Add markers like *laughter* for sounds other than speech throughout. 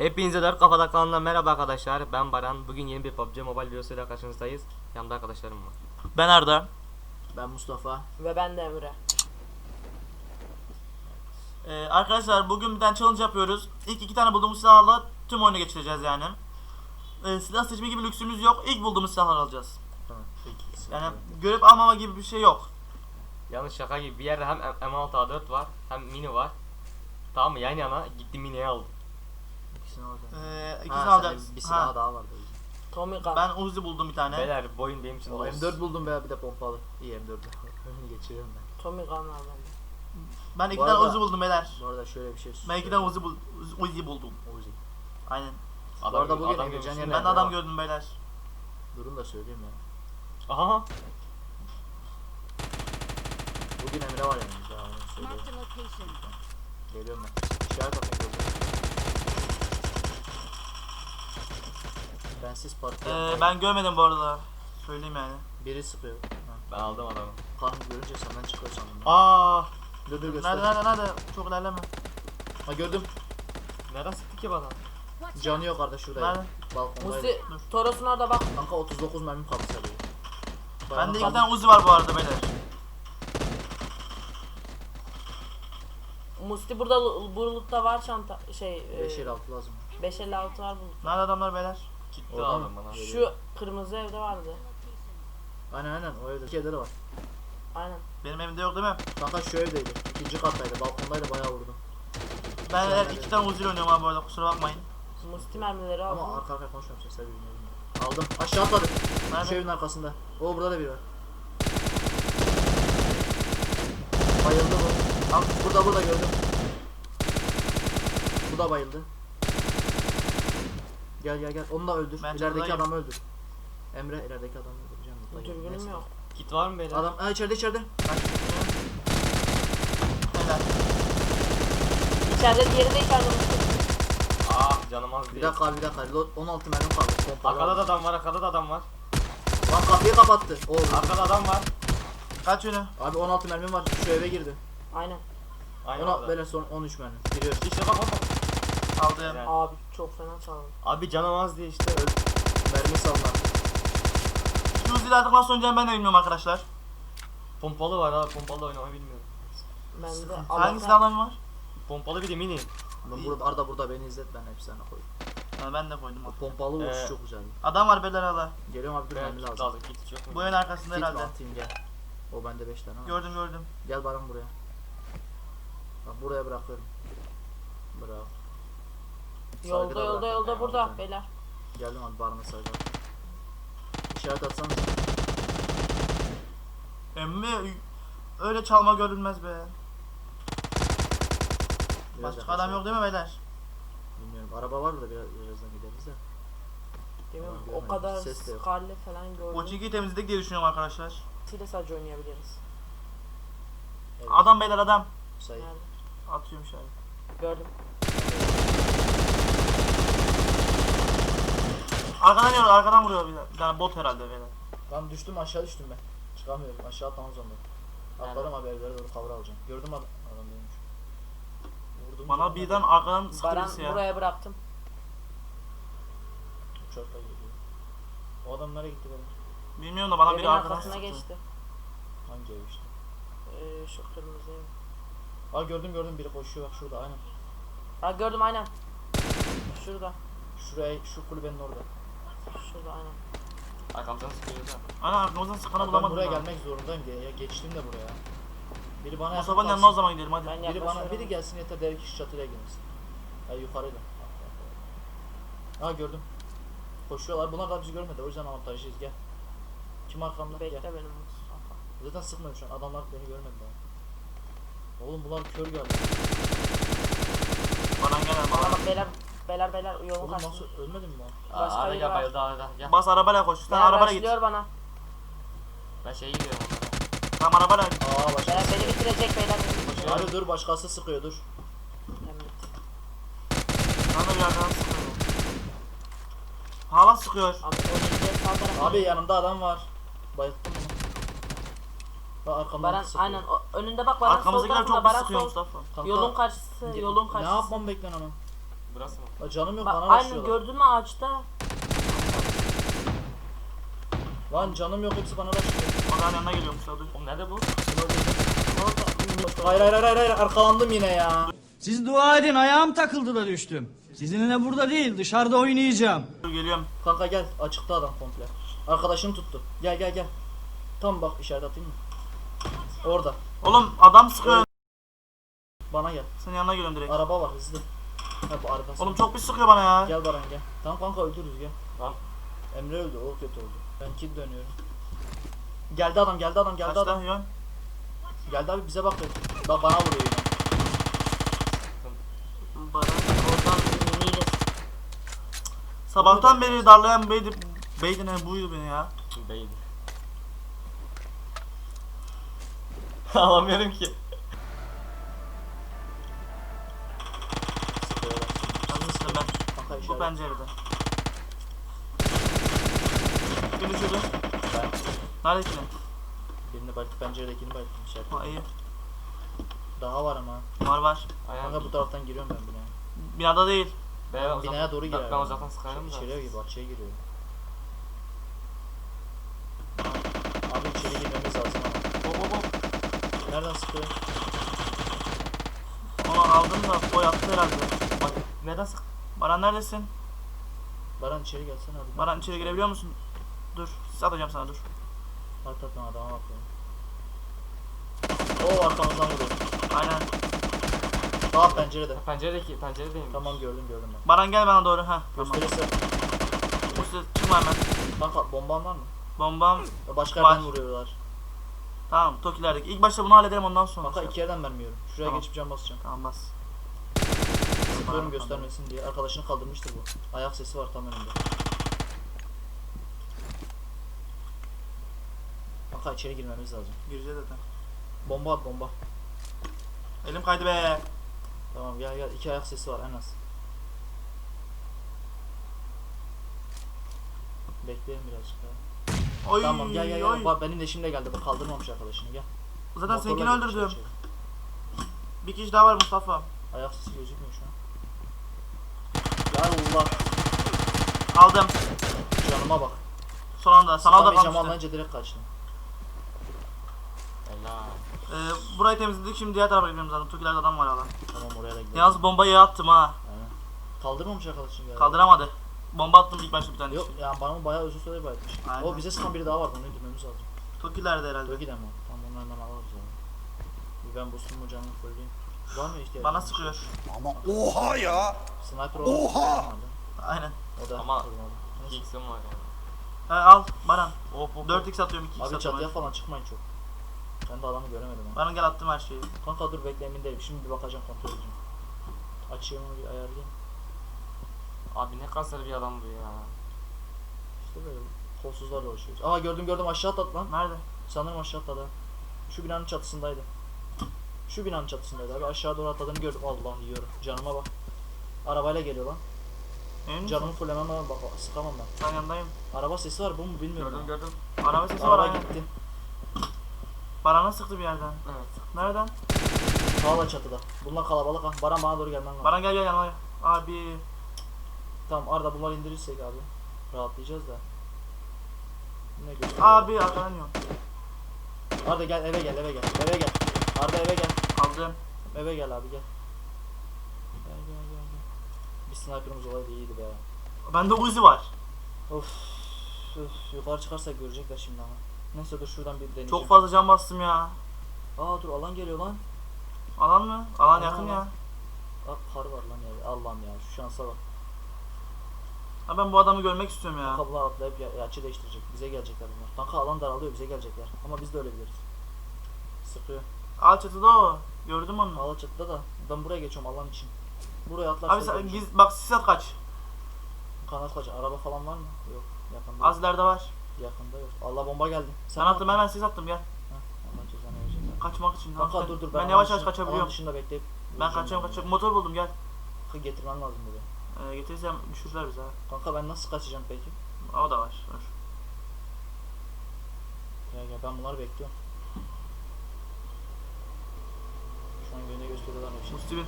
Hepinize dört kafada kanalına merhaba arkadaşlar. Ben Baran. Bugün yeni bir PUBG Mobile videosuyla karşınızdayız. Yanımda arkadaşlarım var. Ben Arda. Ben Mustafa. Ve ben de Emre. Ee, arkadaşlar bugün bir tane challenge yapıyoruz. İlk iki tane bulduğumuz silahla tüm oyunu geçireceğiz yani. Ee, silah seçme gibi lüksümüz yok. İlk bulduğumuz silahları alacağız. Tamam. Peki. Yani görüp almama gibi bir şey yok. Yalnız şaka gibi bir yerde hem M- M6A4 var hem mini var. Tamam mı? Yan yana gittim mini'yi aldım. İkisini alacağım. Ee, Ha, ikisini alacağız. Bir Ha, silah daha vardı. Gun. Ben Uzi buldum bir tane. Beyler bu oyun benim için olsun. M4 buldum be bir de pompalı. İyi M4'ü. *laughs* Önünü geçiriyorum ben. Tommy Gun var bende. Ben iki Bu tane arada- Uzi buldum beyler. Bu arada şöyle bir şey Ben iki tane Uzi, bul Uzi buldum. Uzi. Aynen. Bu arada bugün görmüşsün. yerine- Ben de adam gördüm beyler. Durun da söyleyeyim ya. Aha. Bugün Emre var yanımızda. Onu a location. Geliyorum ben. İşaret atmak. Bensiz parti. Ee, ben görmedim bu arada. Söyleyeyim yani. Biri sıkıyor. Ben aldım adamı. Kanı görünce senden çıkıyor sandım. Aa, Dur dur göster. nerede nerede nerede? Çok ilerleme. Ha gördüm. Nereden sıktı ki bana? Canı yok arada şuradaydı. Nerede? Balkondaydı. Musti Toros'un orada bak. Kanka 39 mermi kaldı sadece. Bende iki Bayağı tane Uzi var bu arada beyler. Musti burada bulutta var çanta şey. e, 556 lazım. 556 var bulut. Nerede adamlar beyler? Gitti Oradan aldım bana. Şu kırmızı evde vardı. Aynen aynen o evde. İki evde de var. Aynen. Benim evimde yok değil mi? Kanka şu evdeydi. İkinci kattaydı. Balkondaydı bayağı vurdu. Ben her iki tane Uzi oynuyorum abi bu arada kusura bakmayın. Musti mermileri aldım. Ama arka arkaya konuşmuyorum sesler birbirine. Aldım. Aşağı atladı. Nerede? Şu evin arkasında. O burada da biri var. Bayıldı bu. Al burada burada gördüm. Bu da bayıldı. Gel gel gel. Onu da öldür. Ben İlerideki adamı öldür. Emre ilerideki adamı öldüreceğim. Dürbünüm yok. Kit var mı beyler? Adam ha içeride içeride. Beyler. İçeride diğeri de içeride. Ah canım az Bir değil. dakika bir dakika. Lo- 16 mermi kaldı. Pompalı Arkada da adam var, arkada da adam var. Lan kapıyı kapattı. Oo. Arkada adam var. Kaç yönü? Abi 16 mermim var. Şu eve girdi. Aynen. Aynen Ona orada. böyle son 13 mermi. Giriyor. İşte bak bak bak. Aldım. Evet. Abi çok fena çaldım. Abi canım az diye işte. öl- Mermi salma. Şu artık nasıl oynayacağımı ben de bilmiyorum arkadaşlar. Pompalı var abi, pompalı oynamayı bilmiyorum. Bende Hangi Allah'tan silahların var? Pompalı bir de mini. Ben burada Arda burada beni izlet ben hepsine koyayım. Ha, ben de koydum. O pompalı vuruş Ee, çok güzel. Adam var beyler hala. Geliyorum abi dur Ben mermi lazım. lazım, kit yok? Bu evin arkasında Kit herhalde. atayım gel. O bende 5 tane var. Gördüm gördüm. Gel bana buraya. Bak buraya bırakıyorum. Bırak. Yolda Saygıda yolda yolda yani, burada aldım. beyler. Geldim abi barına saygı. İşaret atsana. Emmi öyle çalma görülmez be. Biraz Başka adam yok değil mi beyler? Bilmiyorum. Araba var da biraz, birazdan gideriz de. Bilmiyorum Tamam, o kadar ses de yok. falan gördüm. Poçinki'yi temizledik diye düşünüyorum arkadaşlar. Siyle sadece oynayabiliriz. Evet. Adam beyler adam. Say. Nerede? Atıyorum şöyle. Gördüm. Arkadan yiyor, arkadan vuruyor bir tane. Bir tane bot herhalde beyler. Lan düştüm aşağı düştüm ben. Çıkamıyorum. Aşağı atmam zorundayım. Atladım abi evlere doğru cover alacağım. Gördüm adam. Adam. Vurdum. Bana canına birden da arkadan sıktı Baran birisi ya. buraya bıraktım. Uçakla geliyor. O adam nereye gitti benim? Bilmiyorum da bana Evin biri arkadan arkasına sıktı. geçti. Hangi ev işte? Ee, şu kırmızı ev. Aa gördüm gördüm biri koşuyor bak şurada aynen. Ha gördüm aynen. Şurada. Şuraya şu kulübenin orada. Şurada aynen. Arkamdan sıkıyor da. Ana arkamızdan sıkanı Ben bulamadım buraya ben. gelmek zorundayım diye ya geçtim de buraya. Biri bana yakın kalsın. yanına o zaman gidelim hadi. Ben Biri bana biri gelsin yeter der ki şu çatıya girmesin. Ha yukarıda. Ha gördüm. Koşuyorlar. Bunlar da bizi görmedi. O yüzden avantajlıyız. Gel. Kim arkamda? Bekle Gel. benim Mustafa. Zaten sıkmıyorum şu an. Adamlar beni görmedi daha. Oğlum bunlar kör geldi. Baran gel Bana bana. bak beyler beyler beyler yolun Oğlum kaçtı. nasıl ölmedin mi lan? Aa, Başka Arda biri gel var. bayıldı Arda gel. Bas arabayla koş. Sen Beyler arabayla git. başlıyor bana. Ben şeye gidiyorum onlara. Tamam arabayla git. Aa başka. Beyler beni bitirecek beyler beni bitirecek. Abi dur başkası sıkıyor dur. Ben bittim. Sana bir arkadan sıkıyor. Hala sıkıyor. Abi önünde sağ tarafa. Abi yanımda adam var. Bayılttım onu. Bak arkamdan Baran sıkıyor. aynen o, önünde bak Baran sol Arkamızdakiler tarafında çok pis Baran sıkıyor sol. Mustafa. Kanka, Yolun karşısı ne- yolun karşısı. Ne yapmam beklen onu? Burası mı? La canım yok Bak, bana başlıyorlar. gördün mü ağaçta? Lan canım yok hepsi bana başlıyor. Odanın yanına geliyormuş dur. Oğlum nerede bu? Hayır hayır hayır hayır arkalandım yine ya. Siz dua edin ayağım takıldı da düştüm. Sizinle burada değil dışarıda oynayacağım. Geliyorum. Kanka gel açıkta adam komple. Arkadaşım tuttu. Gel gel gel. Tam bak işaret atayım mı? Orada. Oğlum adam sıkıyor. Bana gel. Senin yanına geliyorum direkt. Araba var hızlı. Ha bu. Oğlum çok bir sıkıyor bana ya. Gel Baran gel. Tamam kanka öldürürüz gel. Lan. Emre öldü o kötü oldu. Ben kid dönüyorum. Geldi adam geldi adam geldi adam. Kaçta yön? Geldi abi bize bak. Bak bana vuruyor yine. Baran. Oradan miniyle Sabahtan beri darlayan beydi. Beydi ne buydu beni ya. Değil. *laughs* Alamıyorum ki. Bu pencerede. Bir. Ben Nerede ki? birini belki penceredekini belki işaret. Ha iyi. Daha var ama. Var var. Kanka bu taraftan giriyorum ben binaya. Binada değil. Ben Binaya doğru Ben- girer. Ben uzaktan sıkarım da. İçeriye gibi bahçeye giriyorum. Abi içeri girmemiz lazım ama. Hop hop hop. Nereden sıkıyor? Onu aldım da o yattı herhalde. Bak neden sık? Baran neredesin? Baran içeri gelsene hadi. Baran içeri girebiliyor musun? Dur. Sis atacağım sana dur. At at ben adama bakıyorum. Oo arkamızdan vuruyor. Aynen. Daha pencerede. Penceredeki penceredeyim. Tamam gördüm gördüm ben. Baran gel bana doğru. ha. Tamam. Gösterirse. Bu size çıkma hemen. Kanka bomban var mı? Bombam. Başka Var. yerden vuruyorlar. Tamam Tokilerdeki. İlk başta bunu halledelim ondan sonra. Kanka iki yerden vermiyorum. Şuraya Tamam. geçip cam basacağım. Tamam bas. Sıkıyorum göstermesin diye. Arkadaşını kaldırmıştır bu. Ayak sesi var tam önünde. Kanka içeri girmemiz lazım. Gireceğiz zaten. Bomba at bomba. Elim kaydı be. Tamam gel gel. İki ayak sesi var en az. Bekleyelim birazcık daha. Oy. tamam gel gel gel. Bak benim de şimdi geldi. Bu kaldırmamış arkadaşını gel. Zaten seninkini öldürdüm. Bir kişi daha var Mustafa. Ayak sesi gözükmüyor şu an. Allah. Aldım. Canıma bak. Son anda. Sana da kalmıştı. anlayınca direkt kaçtım. Allah. Ee, burayı temizledik. Şimdi diğer tarafa gidiyoruz zaten. Tokilerde adam var hala. Tamam oraya da gidelim. Yalnız bombayı attım ha. Aynen. Kaldırmamış arkadaşın galiba. Kaldıramadı. Bomba attım ilk başta bir tane. Yok yani bana bayağı uzun süre bayatmış. O bize sıkan biri daha var onu indirmemiz lazım. Tokilerde herhalde. Gidelim o. Tamam onu hemen. Bir ben boost'umu canımı fulleyim. Var mı ihtiyacın? Bana sıkıyor. Ama oha ya! Sniper olarak Oha! Aynen. O da Ama- vurmadı. Neyse. X'im var yani. He al Baran. Hop hop. 4x atıyorum 2x Abi atıyorum. çatıya falan çıkmayın çok. Ben de adamı göremedim ha. Baran gel attım her şeyi. Kanka dur bekle emin değilim. Şimdi bir bakacağım kontrol edeceğim. Açayım onu bir ayarlayayım. Abi ne kasar bir adam bu ya. İşte böyle kolsuzlarla uğraşıyoruz. Aa gördüm gördüm aşağı atladı lan. Nerede? Sanırım aşağı atladı. Şu binanın çatısındaydı. Şu binanın çatısındaydı abi. Aşağı doğru atladığını gördüm. Allah yiyorum. Canıma bak. Arabayla geliyor lan. Emin? Canımı fullemem lazım bak sıkamam ben. Ben yanındayım. Araba sesi var bu mu bilmiyorum. Gördüm gördüm. Araba sesi var Araba aynen. gitti. Baran'a sıktı bir yerden. Evet. Nereden? Sağla çatıda. Bunlar kalabalık ha. Baran bana doğru gelmen lazım. Baran gel gel yanıma. gel. Abi. Tamam Arda bunları indirirsek abi. Rahatlayacağız da. Ne gösteriyor? Abi arkadan yiyorum. Arda gel eve gel eve gel. Eve gel. Arda eve gel. Aldım. Eve gel abi gel. Gel gel gel gel. Bir sniper'ımız olaydı iyiydi be. Bende Uzi var. Of. Üf, yukarı çıkarsak görecekler şimdi ama. Neyse dur şuradan bir deneyeceğim. Çok fazla can bastım ya. Aa dur alan geliyor lan. Alan mı? Alan Aa. yakın ya. Aa kar var lan ya. Allah'ım ya şu şansa bak. Ha ben bu adamı görmek istiyorum ya. Bunlar atlayıp ya, açı değiştirecek. Bize gelecekler bunlar. Kanka alan daralıyor bize gelecekler. Ama biz de öyle biliriz. Sıkıyor. Al çatıda o. Gördüm onu. Ağla çatıda da. Ben buraya geçiyorum alan için. Buraya atlarsa Abi sen, görürüz. biz bak sis at kaç. Kanat kaç. Araba falan var mı? Yok. Yakında. Az ileride var. Yakında yok. Allah bomba geldi. Sen mi attım hemen sis attın gel. Allah cezanı verecek. Kaçmak için. Kanka Ben- dur dur. Ben, alan yavaş yavaş kaçabiliyorum. Dışında bekleyip. Ben bunu. kaçıyorum. Motor buldum gel. Kanka getirmen lazım buraya. Ee, getirirsem düşürürler bizi ha. Kanka ben nasıl kaçacağım peki? O da var. Dur. Gel gel ben bunları bekliyorum. Yöne gösteriyorlar bir şey. Musti bin.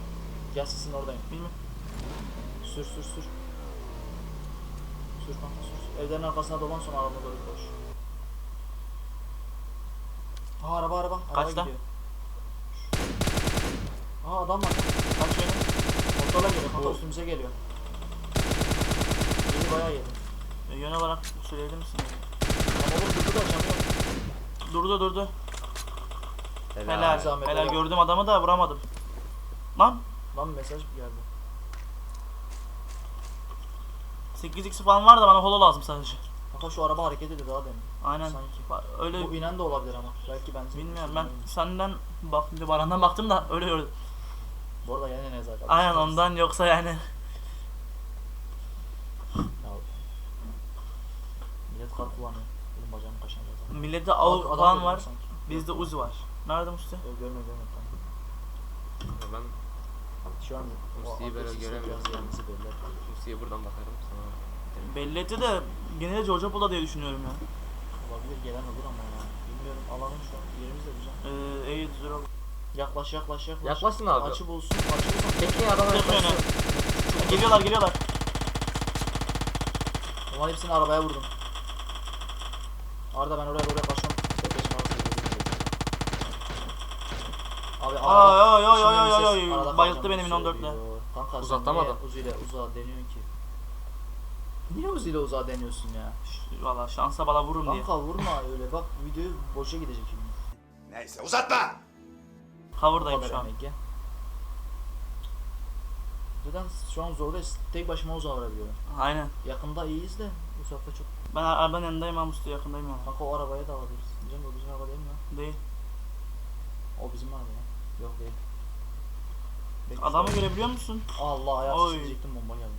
Gel sizin oradayım. Bilmiyorum. Sür sür sür. Sür kanka sür. Evlerin arkasına dolan sonra araba doğru koş. Aa araba araba. Araba Kaçta? gidiyor. Aa adam var. Kaç yönü? Motorla geliyor kanka üstümüze geliyor. Yedi bayağı yedi. Yön olarak söyleyebilir misin? Ama oğlum durdu da yok. Durdu durdu. Helal. Helal. Zahmet Helal helal. gördüm adamı da vuramadım. Lan Lan mesaj geldi. 8x falan var da bana holo lazım sadece. Kanka şu araba hareket ediyor daha demin. Aynen. Sanki. Ba- Öyle Bu binen de olabilir ama. Belki ben bilmiyorum ben senden bak barandan baktım da öyle gördüm. Bu arada yine nezaket. Aynen ondan yoksa yani. Ya. Millet kar kullanıyor. Benim bacağım kaşınacak zaten. Millette av adam falan var. sanki. Bizde Uzi var. Nerede Musti? Görmüyor görmüyor tamam. Ben Şu an o Musti'yi böyle agresif göremiyorum. belli. Lucy'ye buradan bakarım sana. Belli etti de gene de Georgia Pool'da diye düşünüyorum ya. Olabilir gelen olur ama ya. Bilmiyorum alanın şu an yerimiz de güzel. Ee, iyi güzel oldu. Yaklaş yaklaş yaklaş. Yaklaşsın abi. Açı bulsun açı bulsun. Peki adam Tek yönü. yaklaşıyor. Geliyorlar geliyorlar. Ulan hepsini arabaya vurdum. Arda ben oraya doğru yaklaşıyorum. Abi Ay, ay, ay, ay, ay, ay. arada Bayılttı kalacağım benim 14'le. söylüyor. Kanka niye adam? Uzi ile uzağa deniyorsun ki? Niye Uzi ile uzağa deniyorsun ya? Ş- Valla şansa bala vururum diye. Kanka vurma öyle bak videoyu boşa gidecek şimdi. Neyse uzatma. Cover'dayım şu an. emek ya. Zaten şu an zordayız. Tek başıma uzağa vurabiliyorum. Aynen. Yakında iyiyiz de uzakta çok. Ben arabanın yanındayım Musti yakındayım yani. Kanka o arabaya da alabiliriz. De o bizim araba değil mi lan? Değil. O bizim araba ya. Yok değil. Bekle Adamı şu- görebiliyor musun? Allah ayak Oy. çizecektim bomba geldi.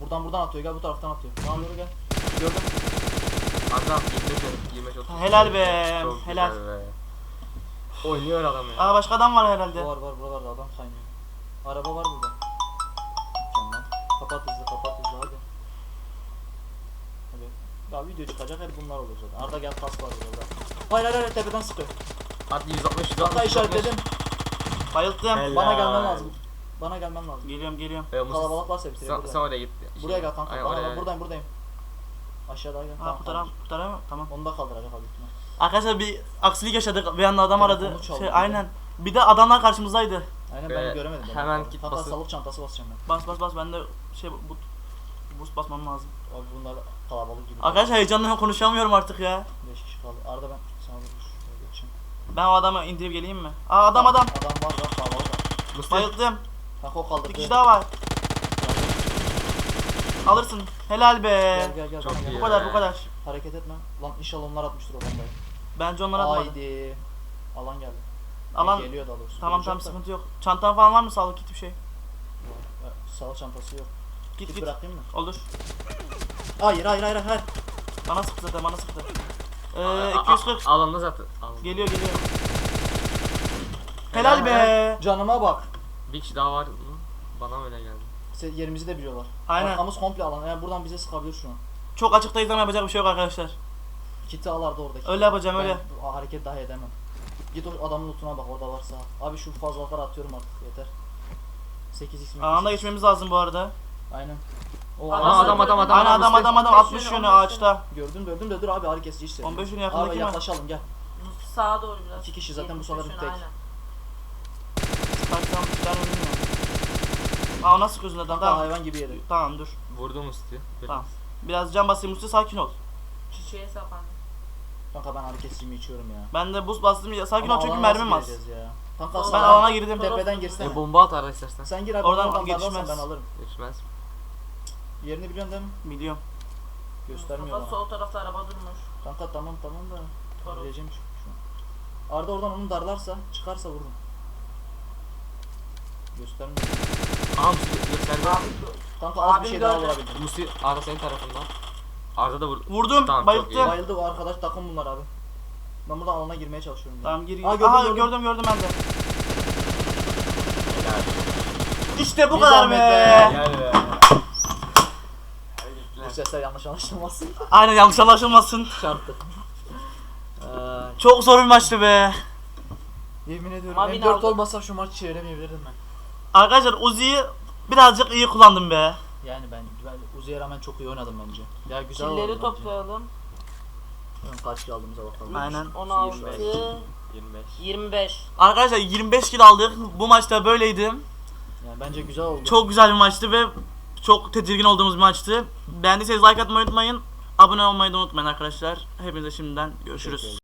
Buradan buradan atıyor gel bu taraftan atıyor. Bana doğru gel. Gördüm. Adam 25 canım. 25 30. Helal be, Çok helal. be. Oynuyor adam ya. Aa başka adam var herhalde. Var var buralarda adam kaynıyor. Araba var burada. Mükemmel. Kapat hızlı kapat hızlı hadi. Hadi. Ya video çıkacak hep bunlar olur zaten. Arda gel kas var burada. Hayır hayır hayır tepeden sıkıyor. Hadi 160 160. Kanka işaretledim. Bayılttım. Helal. Bana gelmen lazım. Bana gelmen lazım. Geliyorum geliyorum. Ee, Kalabalık varsa hepsi sen, sen oraya git. Buraya gel kanka. Aynen, Bana oraya gel. buradayım buradayım. Aşağıda gel. Ha kurtaram kurtaram mı? Tamam. Onu da kaldıracak abi ihtimal. Arkadaşlar bir aksilik yaşadık. Bir anda adam Telefonu aradı. çaldı Şey, bir de. aynen. Bir de adamlar karşımızdaydı. Aynen ben göremedim. ben. hemen git Kanka basın. sağlık çantası basacağım ben. Bas bas bas ben de şey bu boost basmam lazım. Abi bunlar kalabalık gibi. Arkadaşlar heyecanla konuşamıyorum artık ya. 5 kişi kaldı. Arada ben sana geçeyim. Ben o adamı indirip geleyim mi? Aa adam adam. Adam var var kalabalık var. Musti. Bayılttım. Kanka o kaldırdı. Bir kişi daha var. Alırsın. Helal be. Gel gel gel. Çok gel. iyi. Bu kadar bu kadar. Hareket etme. Lan inşallah onlar atmıştır o bombayı. Bence onlara atmadı. Haydi. Alan geldi. Alan Geliyor daha doğrusu. tamam tamam sıkıntı yok. Çantan falan var mı sağlık kit bir şey? Ha, Sağlık çantası yok. Git Git git. bırakayım mı? Olur. Hayır hayır hayır hayır. Bana sıktı zaten bana sıktı. Ee, A- a- 240. Alanda zaten. Alanda. Geliyor geliyor. Helal be. Canıma bak. Bir kişi daha var mı? Bana öyle geldi. Se- Yerimizi de biliyorlar. Aynen. Arkamız komple alan. Yani buradan bize sıkabilir şu an. Çok açıktayız ama yapacak bir şey yok arkadaşlar. Kiti al Arda oradaki. Öyle yapacağım Ben öyle. hareket daha edemem. Git o adamın lootuna bak orada varsa. Abi şu fazlalıkları atıyorum artık yeter. 8x mi? Alanda geçmemiz lazım bu arada. Aynen. O Aa, adam, adam adam adam. Aynen adam adam adam 15 60 yönü, yönü 15 ağaçta. Gördüm gördüm de dur abi ağrı kesici işte. 15 yönü Abi yakındaki mi? yaklaşalım gel. Sağa doğru biraz. İki kişi zaten bu 75 sanırım yönü, tek. Çıkarsam çıkar mı bilmiyorum. Aa nasıl sıkıyorsun adam? Tamam. hayvan gibi yedi. Tamam dur. Vurdu Musti. Tamam. Biraz can basayım üstü sakin ol. Çiçeğe sapandı. Kanka ben ağrı kesicimi içiyorum ya. Ben de boost bastım ya sakin Ama ol çünkü mermim az. Kanka Ben alana girdim. tepeden girsene. E, bomba at ara istersen. Sen gir abi Oradan oradan ben alırım. Geçmez. Yerini biliyorsun değil mi? Biliyorum. Göstermiyor bana. sol tarafta araba durmuş. Kanka tamam tamam da. Doğru. Şu, şu an. Arda oradan onu darlarsa çıkarsa vururum. Göstermiyor. Aha Musti gösterdi. Kanka az bir şey daha gördü. vurabildim. Musti Arda senin tarafından. Arda da vurdu. Vurdum. Tamam, çok bayılttım. Bayıldı o arkadaş takım bunlar abi. Ben buradan alana girmeye çalışıyorum. ya. Tamam gir. Aa, Aa, gördüm, Aha, gördüm. gördüm gördüm ben de. Helal. İşte bu Bir kadar zahmet be. be. Gel be. Sesler yanlış anlaşılmasın. Aynen yanlış anlaşılmasın. Çarptı. Çok zor bir maçtı be. Yemin ediyorum Ama M4 beni aldı. olmasa şu maçı çeviremeyebilirdim ben. Arkadaşlar Uzi'yi Birazcık iyi kullandım be. Yani ben, ben Uzi'ye rağmen çok iyi oynadım bence. Ya güzel oldu Killeri bence. toplayalım. Hemen Kaç kill aldığımıza bakalım. Aynen. 16, 25. 25. 25. Arkadaşlar 25 kill aldık. Bu maçta böyleydi. Yani bence güzel oldu. Çok güzel bir maçtı ve çok tedirgin olduğumuz bir maçtı. Beğendiyseniz like atmayı unutmayın. Abone olmayı da unutmayın arkadaşlar. Hepinize şimdiden görüşürüz.